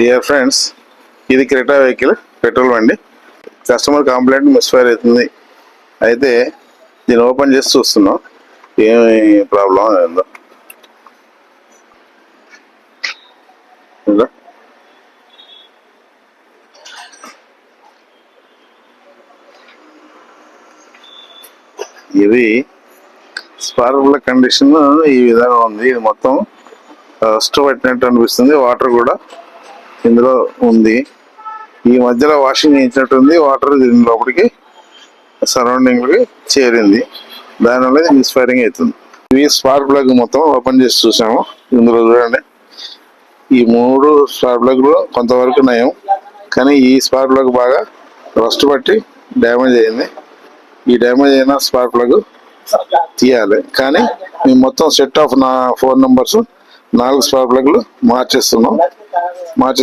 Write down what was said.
Dear friends ఇది Creta vehicle petrol బండి. Customer complaint misfire అవుతుంది. అయితే దీన్ని ఓపెన్ చేసి చూస్తున్నాం. ఏమి ప్రాబ్లం ఏందో. ఇది స్పార్క్ కండిషన్ ఈ విధంగా ఉంది. ఇది మొత్తం రస్ట్ పెట్టినట్టు అనిపిస్తుంది. వాటర్ కూడా ఇందులో ఉంది. ఈ మధ్యలో వాషింగ్ చేయించినట్టుంది వాటర్ దీని లోపలికి సరౌండింగ్కి చేరింది. దానివల్ల ఇది మిస్ఫైరింగ్ అవుతుంది. ఇవి స్పార్క్ ప్లగ్ మొత్తం ఓపెన్ చేసి చూసాము. ఇందులో చూడండి. ఈ మూడు స్పార్క్ ప్లగ్లు కొంతవరకు నయం. కానీ ఈ స్పార్క్ ప్లగ్ బాగా రస్ట్ పట్టి డ్యామేజ్ అయింది. ఈ డ్యామేజ్ అయిన స్పార్క్ ప్లగ్ తీయాలి. కానీ మేము మొత్తం సెట్ ఆఫ్ నా ఫోన్ నంబర్స్ నాలుగు స్పార్క్ ప్లగ్లు మార్చేస్తున్నాం. మార్చేసి